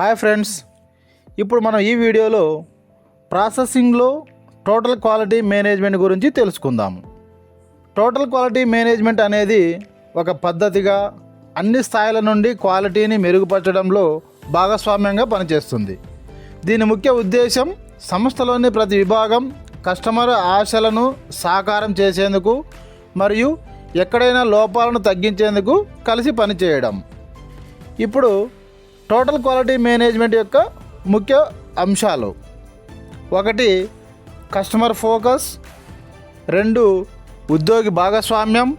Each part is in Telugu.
Hi friends. ఇప్పుడు మనం ఈ వీడియోలో ప్రాసెసింగ్లో టోటల్ క్వాలిటీ మేనేజ్మెంట్ గురించి తెలుసుకుందాము. టోటల్ క్వాలిటీ మేనేజ్మెంట్ అనేది ఒక పద్ధతిగా అన్ని స్థాయిల నుండి క్వాలిటీని మెరుగుపరచడంలో భాగస్వామ్యంగా పనిచేస్తుంది. దీని ముఖ్య ఉద్దేశం సంస్థలోని ప్రతి విభాగం కస్టమర్ ఆశలను సాకారం చేసేందుకు మరియు ఎక్కడైనా లోపాలను తగ్గించేందుకు కలిసి పనిచేయడం. ఇప్పుడు టోటల్ క్వాలిటీ మేనేజ్మెంట్ యొక్క ముఖ్య అంశాలు. ఒకటి కస్టమర్ ఫోకస్. రెండు ఉద్యోగి భాగస్వామ్యం.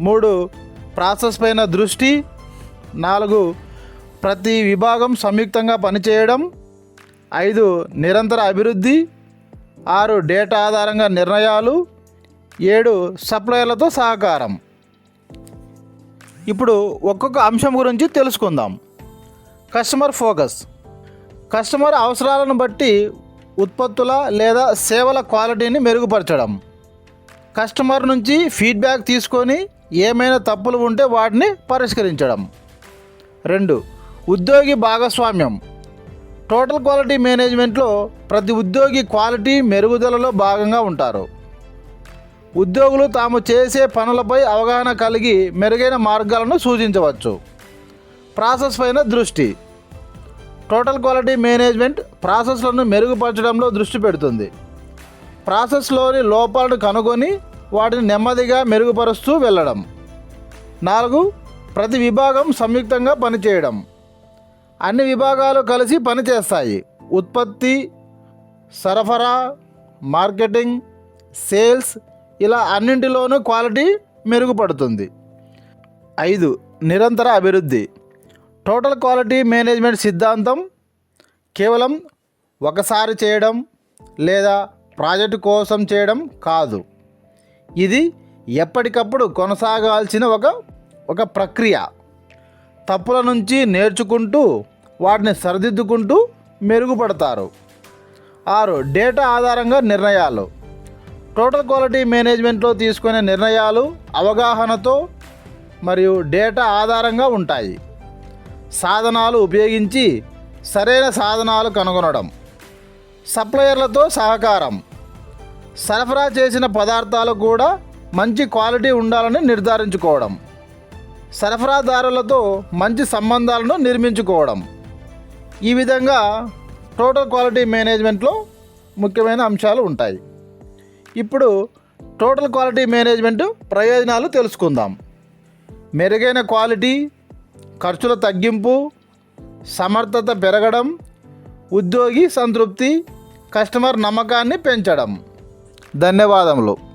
మూడు ప్రాసెస్ పైన దృష్టి. నాలుగు ప్రతి విభాగం సంయుక్తంగా పనిచేయడం. ఐదు నిరంతర అభివృద్ధి. ఆరు డేటా ఆధారంగా నిర్ణయాలు. ఏడు సప్లయర్లతో సహకారం. ఇప్పుడు ఒక్కొక్క అంశం గురించి తెలుసుకుందాం. Customer focus. కస్టమర్ అవసరాలను బట్టి ఉత్పత్తుల లేదా సేవల క్వాలిటీని మెరుగుపరచడం. కస్టమర్ నుంచి ఫీడ్బ్యాక్ తీసుకొని ఏమైనా తప్పులు ఉంటే వాటిని పరిష్కరించడం. రెండు ఉద్యోగి భాగస్వామ్యం. టోటల్ క్వాలిటీ మేనేజ్మెంట్లో ప్రతి ఉద్యోగి క్వాలిటీ మెరుగుదలలో భాగంగా ఉంటారు. ఉద్యోగులు తాము చేసే పనులపై అవగాహన కలిగి మెరుగైన మార్గాలను సూచించవచ్చు. ప్రాసెస్ పైన దృష్టి. టోటల్ క్వాలిటీ మేనేజ్మెంట్ ప్రాసెస్లను మెరుగుపరచడంలో దృష్టి పెడుతుంది. ప్రాసెస్లోని లోపాలను కనుగొని వాటిని నెమ్మదిగా మెరుగుపరుస్తూ వెళ్ళడం. నాలుగు ప్రతి విభాగం సంయుక్తంగా పనిచేయడం. అన్ని విభాగాలు కలిసి పనిచేస్తాయి. ఉత్పత్తి సరఫరా మార్కెటింగ్ సేల్స్ ఇలా అన్నింటిలోనూ క్వాలిటీ మెరుగుపడుతుంది. ఐదు నిరంతర అభివృద్ధి. టోటల్ క్వాలిటీ మేనేజ్మెంట్ సిద్ధాంతం కేవలం ఒకసారి చేయడం లేదా ప్రాజెక్టు కోసం చేయడం కాదు. ఇది ఎప్పటికప్పుడు కొనసాగాల్సిన ఒక ఒక ప్రక్రియ. తప్పుల నుంచి నేర్చుకుంటూ వాటిని సరిదిద్దుకుంటూ మెరుగుపడతారు. ఆరు డేటా ఆధారంగా నిర్ణయాలు. టోటల్ క్వాలిటీ మేనేజ్మెంట్లో తీసుకునే నిర్ణయాలు అవగాహనతో మరియు డేటా ఆధారంగా ఉంటాయి. సాధనాలు ఉపయోగించి సరైన సాధనాలు కనుగొనడం. సప్లయర్లతో సహకారం. సరఫరా చేసిన పదార్థాలు కూడా మంచి క్వాలిటీ ఉండాలని నిర్ధారించుకోవడం. సరఫరాదారులతో మంచి సంబంధాలను నిర్మించుకోవడం. ఈ విధంగా టోటల్ క్వాలిటీ మేనేజ్మెంట్లో ముఖ్యమైన అంశాలు ఉంటాయి. ఇప్పుడు టోటల్ క్వాలిటీ మేనేజ్మెంట్ ప్రయోజనాలు తెలుసుకుందాం. మెరుగైన క్వాలిటీ ఖర్చుల తగ్గింపు సమర్థత పెరగడం ఉద్యోగి సంతృప్తి కస్టమర్ నమ్మకాన్ని పెంచడం. ధన్యవాదములు.